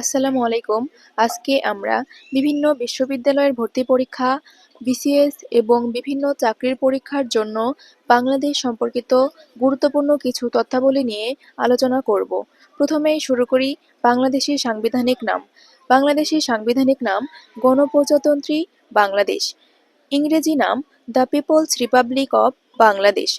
আসসালামু আলাইকুম। আজকে আমরা বিভিন্ন বিশ্ববিদ্যালয়ের ভর্তি পরীক্ষা, বিসিএস এবং বিভিন্ন চাকরির পরীক্ষার জন্য বাংলাদেশ সম্পর্কিত গুরুত্বপূর্ণ কিছু তথ্যাবলী নিয়ে আলোচনা করব। প্রথমেই শুরু করি বাংলাদেশের সাংবিধানিক নাম। বাংলাদেশের সাংবিধানিক নাম গণপ্রজাতন্ত্রী বাংলাদেশ। ইংরেজি নাম the people's republic of Bangladesh.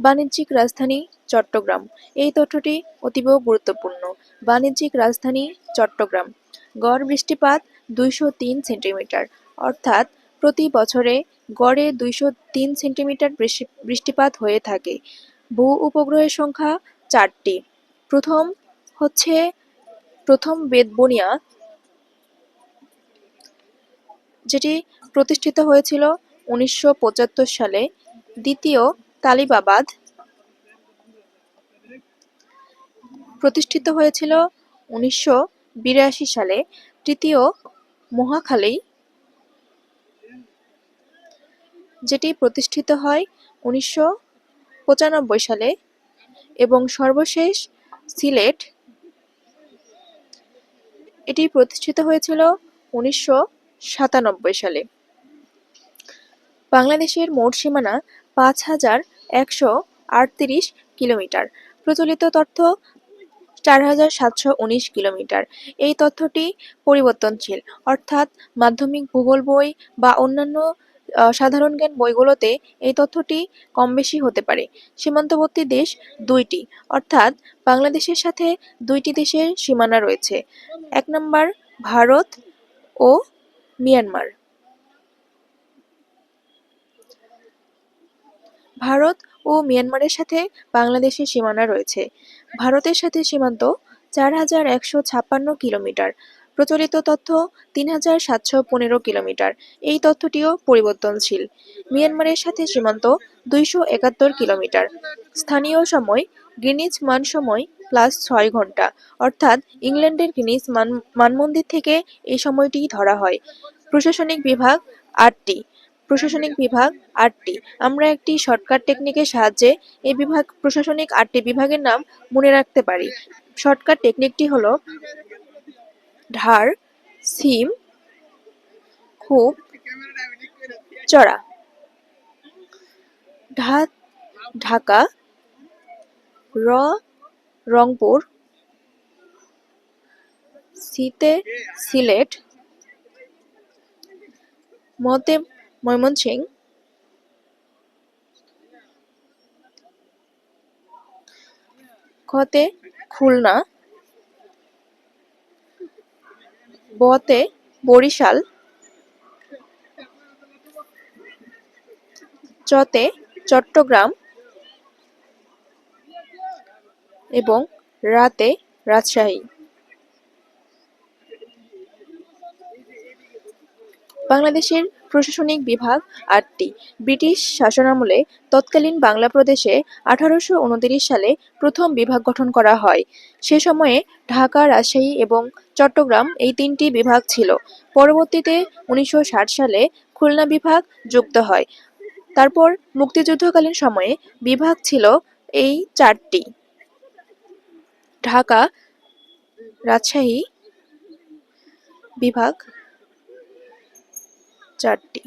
বাণিজ্যিক রাজধানী চট্টগ্রাম। এই তথ্যটি অতীব গুরুত্বপূর্ণ। বাণিজ্যিক রাজধানী চট্টগ্রাম। গড় বৃষ্টিপাত দুইশো তিন সেন্টিমিটার। অর্থাৎ প্রতি বছরে গড়ে দুইশো তিন সেন্টিমিটার বৃষ্টি- বৃষ্টিপাত হয়ে থাকে। ভূ উপগ্রহের সংখ্যা চারটি। প্রথম হচ্ছে, প্রথম বেদবনিয়া যেটি প্রতিষ্ঠিত হয়েছিল উনিশশো পঁচাত্তর সালে। দ্বিতীয় তালিবাবাদ প্রতিষ্ঠিত হয়েছিল উনিশশো বিরাশি সালে তৃতীয় মহাখালী, যেটি প্রতিষ্ঠিত হয় উনিশশো পঁচানব্বই সালে এবং সর্বশেষ সিলেট, এটি প্রতিষ্ঠিত হয়েছিল উনিশশো সাতানব্বই সালে। বাংলাদেশের মোট সীমানা পাঁচ হাজার একশো আটত্রিশ কিলোমিটার। প্রচলিত তথ্য চার হাজার সাতশো উনিশ কিলোমিটার। এই তথ্যটি পরিবর্তনশীল, অর্থাৎ মাধ্যমিক ভূগোল বই বা অন্যান্য সাধারণ জ্ঞান বইগুলোতে এই তথ্যটি কম বেশি হতে পারে। সীমান্তবর্তী দেশ দুইটি, অর্থাৎ বাংলাদেশের সাথে দুইটি দেশের সীমানা রয়েছে। এক নম্বর ভারত ও মিয়ানমার। ভারত ও মিয়ানমারের সাথে বাংলাদেশের সীমানা রয়েছে। ভারতের সাথে সীমান্ত চার হাজার একশো ছাপ্পান্ন কিলোমিটার। প্রচলিত তথ্য তিন হাজার সাতশো পনেরো কিলোমিটার। এই তথ্যটিও পরিবর্তনশীল। মিয়ানমারের সাথে সীমান্ত দুইশো একাত্তর কিলোমিটার। স্থানীয় সময় গ্রিনিচ মান সময় প্লাস ছয় ঘণ্টা। অর্থাৎ ইংল্যান্ডের গ্রিনিচ মান, মানমন্দির থেকে এই সময়টি ধরা হয়। প্রশাসনিক বিভাগ আটটি। প্রশাসনিক বিভাগ আটটি। আমরা একটি শর্টকাট টেকনিকের সাহায্যে এই বিভাগ, প্রশাসনিক আটটি বিভাগের নাম মনে রাখতে পারি। শর্টকাট টেকনিকটি হলো ঢার, সিম, খুব, চড়া। ঢা, ঢাকা, র, রংপুর, সিতে সিলেট, মতে ময়মনসিংহ। খতে খুলনা। বতে বরিশাল। চতে চট্টগ্রাম। এবং রাতে রাজশাহী। বাংলাদেশের প্রশাসনিক বিভাগ আটটি। ব্রিটিশ শাসনামলে তৎকালীন বাংলা প্রদেশে আঠারোশো সালে প্রথম বিভাগ গঠন করা হয়। সে সময়ে ঢাকা, রাজশাহী এবং চট্টগ্রাম এই তিনটি বিভাগ ছিল। পরবর্তীতে উনিশশো ষাট সালে খুলনা বিভাগ যুক্ত হয়। তারপর মুক্তিযুদ্ধকালীন সময়ে বিভাগ ছিল এই চারটি। ঢাকা, রাজশাহী বিভাগ চারটি।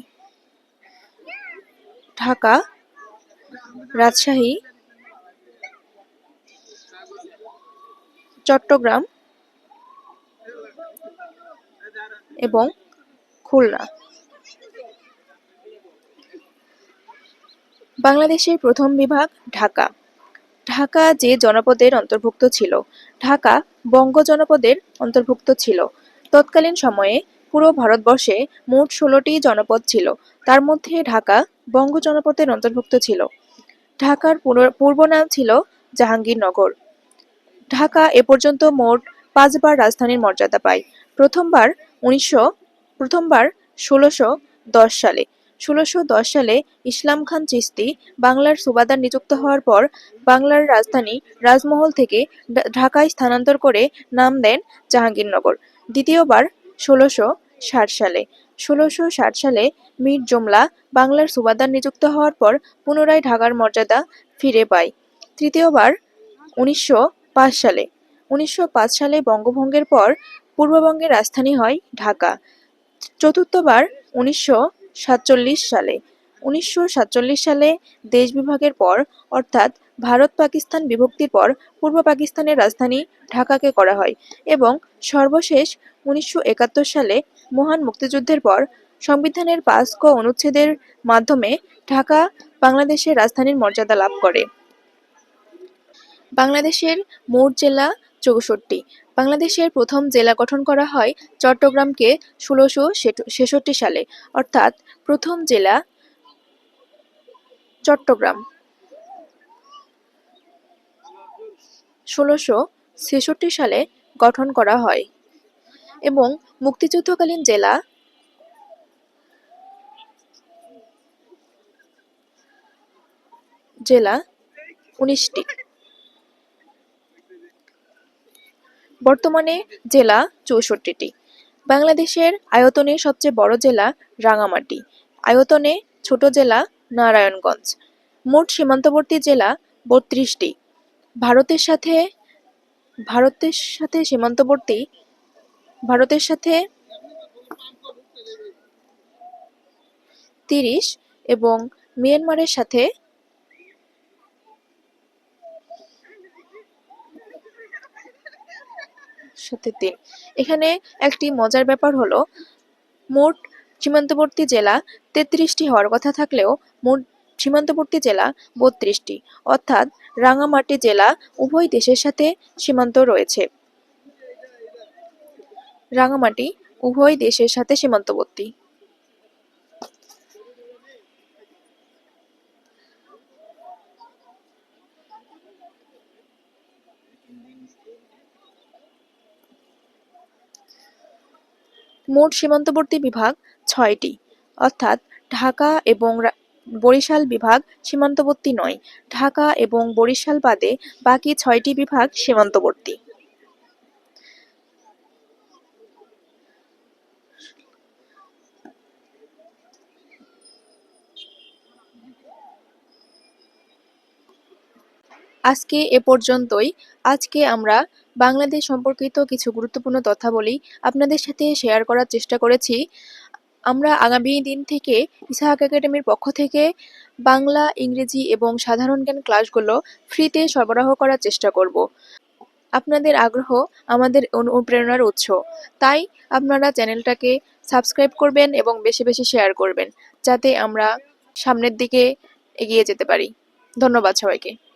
ঢাকা রাজশাহী, চট্টগ্রাম এবং খুলনা। বাংলাদেশের প্রথম বিভাগ ঢাকা। ঢাকা যে জনপদের অন্তর্ভুক্ত ছিল, ঢাকা বঙ্গ জনপদের অন্তর্ভুক্ত ছিল। তৎকালীন সময়ে পুরো ভারতবর্ষে মোট ষোলোটি জনপদ ছিল। তার মধ্যে ঢাকা বঙ্গ জনপদের অন্তর্ভুক্ত ছিল। ঢাকার পূর্ব নাম ছিল জাহাঙ্গীরনগর। ঢাকা এ পর্যন্ত মোট পাঁচবার রাজধানীর মর্যাদা পায়। প্রথমবার উনিশশো, প্রথমবার ষোলোশো দশ সালে। ষোলোশো দশ সালে ইসলাম খান চিস্তি বাংলার সুবাদার নিযুক্ত হওয়ার পর বাংলার রাজধানী রাজমহল থেকে ঢাকায় স্থানান্তর করে নাম দেন জাহাঙ্গীরনগর। দ্বিতীয়বার ষোলোশো ষাট সালে। ষোলোশো ষাট সালে মীর জুমলা বাংলার সুবাদার নিযুক্ত হওয়ার পর পুনরায় ঢাকার মর্যাদা ফিরে পায়। তৃতীয়বার উনিশশো পাঁচ সালে। উনিশশো পাঁচ সালে বঙ্গভঙ্গের পর পূর্ববঙ্গের রাজধানী হয় ঢাকা। চতুর্থবার উনিশশো সাতচল্লিশ সালে। উনিশশো সাতচল্লিশ সালে দেশ বিভাগের পর, অর্থাৎ ভারত পাকিস্তান বিভক্তির পর, পূর্ব পাকিস্তানের রাজধানী ঢাকাকে করা হয় এবং সর্বশেষ উনিশশো একাত্তর সালে মহান মুক্তিযুদ্ধের পর, সংবিধানের পাঁচ ক অনুচ্ছেদের মাধ্যমে ঢাকা বাংলাদেশের রাজধানীর মর্যাদা লাভ করে। বাংলাদেশের মোট জেলা চৌষট্টি। বাংলাদেশের প্রথম জেলা গঠন করা হয় চট্টগ্রামকে ষোলোশো ছেষট্টি সালে। অর্থাৎ প্রথম জেলা চট্টগ্রাম। ষোলোশো ছেষট্টি সালে গঠন করা হয় এবং মুক্তিযুদ্ধকালীন জেলা জেলা উনিশটি। বর্তমানে জেলা চৌষট্টিটি। বাংলাদেশের আয়তনে সবচেয়ে বড় জেলা রাঙামাটি। আয়তনে ছোট জেলা নারায়ণগঞ্জ। মোট সীমান্তবর্তী জেলা বত্রিশটি। ভারতের সাথে ভারতের সাথে সীমান্তবর্তী, ভারতের সাথে তিরিশ এবং মিয়ানমারের সাথে সাথে তিন। এখানে একটি মজার ব্যাপার হলো, মোট সীমান্তবর্তী জেলা তেত্রিশটি হওয়ার কথা থাকলেও মোট সীমান্তবর্তী জেলা বত্রিশটি। অর্থাৎ রাঙামাটি জেলা উভয় দেশের সাথে সীমান্ত রয়েছে। রাঙামাটি উভয় দেশের সাথে সীমান্তবর্তী। মোট সীমান্তবর্তী বিভাগ ছয়টি। অর্থাৎ ঢাকা এবং বরিশাল বিভাগ সীমান্তবর্তী নয়। ঢাকা এবং বরিশাল বাদে বাকি ছয়টি বিভাগ সীমান্তবর্তী। আজকে এ পর্যন্তই। আজকে আমরা বাংলাদেশ সম্পর্কিত কিছু গুরুত্বপূর্ণ তথ্যাবলী আপনাদের সাথে শেয়ার করার চেষ্টা করেছি। আমরা আগামী দিন থেকে ইসাহাক একাডেমির পক্ষ থেকে বাংলা, ইংরেজি এবং সাধারণ জ্ঞান ক্লাসগুলো ফ্রিতে সরবরাহ করার চেষ্টা করব। আপনাদের আগ্রহ আমাদের অনুপ্রেরণার উৎস। তাই আপনারা চ্যানেলটাকে সাবস্ক্রাইব করবেন এবং বেশি বেশি শেয়ার করবেন, যাতে আমরা সামনের দিকে এগিয়ে যেতে পারি। ধন্যবাদ সবাইকে।